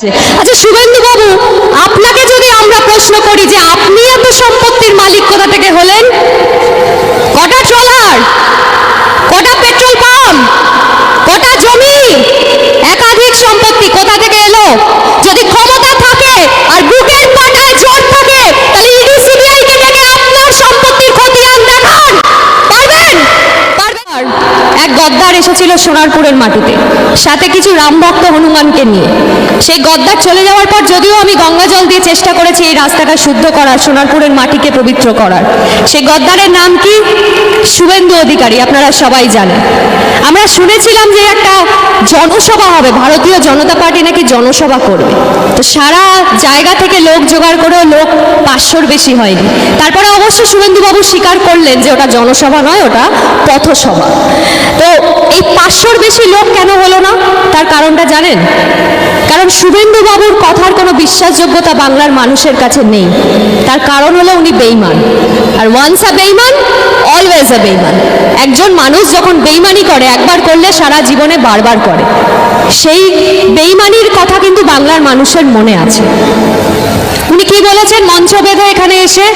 আচ্ছা শুভেন্দু বাবু আপনাকে যদি আমরা প্রশ্ন করি যে আপনি এত সম্পত্তির মালিক কোথা থেকে হলেন কটা ট্রলার কটা পেট্রোল পাম্প কটা জমি একাধিক সম্পত্তি কোথা থেকে এলো যদি ক্ষমতা থাকে আর বুকের পাটায় জোর থাকে তাহলে ইডি সিবিআই কে ডেকে আপনার সম্পত্তির খতিয়ান দেখান পারবেন পারবেন এক গদ্দার এসেছিল সোনারপুরের মাটিতে। সাথে কিছু রামভক্ত হনুমানকে নিয়ে। সেই গদ্দার চলে যাওয়ার পর যদিও আমি গঙ্গা জল দিয়ে চেষ্টা করেছি এই রাস্তাটা শুদ্ধ করার, সোনারপুরের মাটিকে পবিত্র করার। সেই গদ্দারের নাম কি? শুভেন্দু অধিকারী, আপনারা সবাই জানেন। আমরা শুনেছিলাম যে একটা জনসভা হবে, ভারতীয় জনতা পার্টি নাকি জনসভা করবে। তো সারা জায়গা থেকে লোক জোগাড় করেও লোক পাঁচশোর বেশি হয়নি। তারপরে অবশ্য শুভেন্দুবাবু স্বীকার করলেন যে ওটা জনসভা নয়, ওটা পথসভা। তো এই পাঁচশোর বেশি লোক কেন হলো না? তার কারণটা জানেন? কারণ শুভেন্দু বাবুর কথার কোনো বিশ্বাসযোগ্যতা বাংলার মানুষের কাছে নেই। তার কারণ হলো উনি বেইমান আর ওয়ান্স আ বেইমান অলওয়েজ আ বেইমান একজন মানুষ যখন বেইমানি করে, একবার করলে সারা জীবনে বারবার করে। সেই বেইমানির কথা কিন্তু বাংলার মানুষের মনে আছে। উনি কি বলেছেন মঞ্চ বেঁধে এখানে এসে?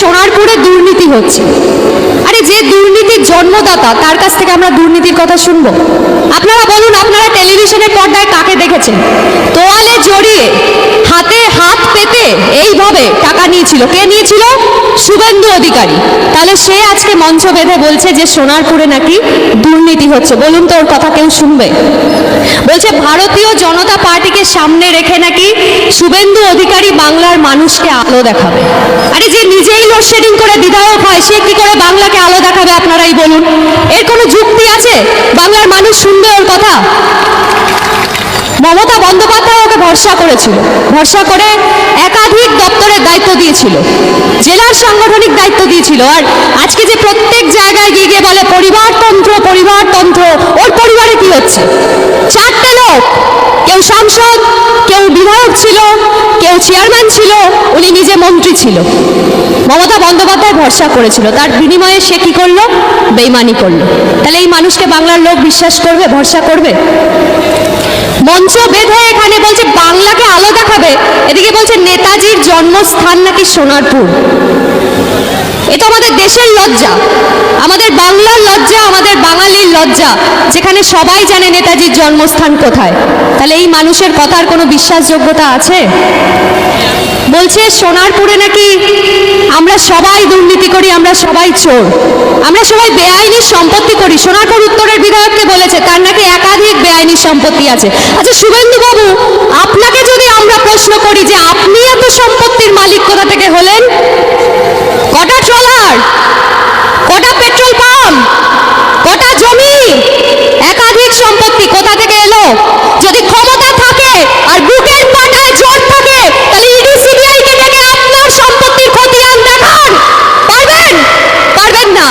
সোনারপুরে দুর্নীতি হচ্ছে। আরে যে দুর্নীতির জন্মদাতা, তার কাছ থেকে আমরা দুর্নীতির কথা শুনব? আপনারা বলুন, আপনারা টেলিভিশনের পর্দায় কাকে দেখেছেন? তোয়ালে জড়িয়ে হাতে হাত পেতে টাকা নিয়েছিল? কে নিয়েছিল? শুভেন্দু অধিকারী। তাহলে সে আজকে মঞ্চ বেঁধে বলছে যে সোনারপুরে নাকি দুর্নীতি হচ্ছে। বলুন তো ওর কথা কেউ শুনবে? বলছে, ভারতীয় জনতা পার্টিকে সামনে রেখে নাকি শুভেন্দু অধিকারী বাংলার মানুষকে আলো দেখাবে। আরে যে নিজেই লোডশেডিং করে বিধায়ক হয়, সে কি করে বাংলাকে আলো দেখাবে, আপনারাই বলুন? এর কোনো যুক্তি আছে? বাংলার মানুষ শুনবে ওর কথা? মমতা বন্দ্যোপাধ্যায় ওকে ভরসা করেছিল। ভরসা করে একাধিক দপ্তরের দায়িত্ব দিয়েছিল। জেলার সাংগঠনিক দায়িত্ব দিয়েছিল। আর আজকে যে প্রত্যেক জায়গায় গিয়ে গিয়ে বলে পরিবারতন্ত্র পরিবারতন্ত্র ওর পরিবারে কি হচ্ছে? চারটে লোক, কেউ সাংসদ, কেউ বিধায়ক ছিল, কেউ চেয়ারম্যান ছিল, উনি নিজে মন্ত্রী ছিল। মমতা বন্দ্যোপাধ্যায় ভরসা করেছিল। তার বিনিময়ে সে কি করল? বেইমানি করল। তাহলে এই মানুষকে বাংলার লোক বিশ্বাস করবে, ভরসা করবে? মঞ্চ বেঁধে এখানে বলছে বাংলাকে আলো দেখাবে এদিকে বলছে নেতাজির জন্মস্থান নাকি সোনারপুর? এ তো আমাদের দেশের লজ্জা। আমাদের বাংলার লজ্জা, আমাদের বাঙালির লজ্জা, যেখানে সবাই জানে নেতাজির জন্মস্থান কোথায়। তাহলে এই মানুষের কথার কোনো বিশ্বাসযোগ্যতা আছে? বলছে সোনারপুরে নাকি আমরা সবাই দুর্নীতি করি, আমরা সবাই চোর। আমরা সবাই বেআইনি সম্পত্তি করি। সোনারপুর উত্তরের বিধায়ককে বলেছে, তার নাকি সম্পত্তি আছে। আচ্ছা শুভেন্দু বাবু আপনাকে যদি আমরা প্রশ্ন করি যে আপনি এত সম্পত্তির মালিক কোথা থেকে হলেন কটা ট্রলার কটা পেট্রোল পাম্প কটা জমি একাধিক সম্পত্তি কোথা থেকে এলো যদি ক্ষমতা থাকে আর বুকের পাটায় জোর থাকে তাহলে ইডি সিবিআই কে ডেকে আপনার সম্পত্তির খতিয়ান দেখান পারবেন পারবেন না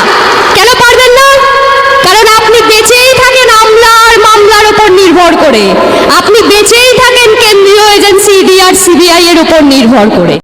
কেন পারবেন না কারণ আপনি বেঁচেই থাকেন আমলার মামলার উপর নির্ভর করে। আপনি বেঁচেই থাকেন কেন্দ্রীয় এজেন্সি ইডি আর সিবিআই এর উপর নির্ভর করে।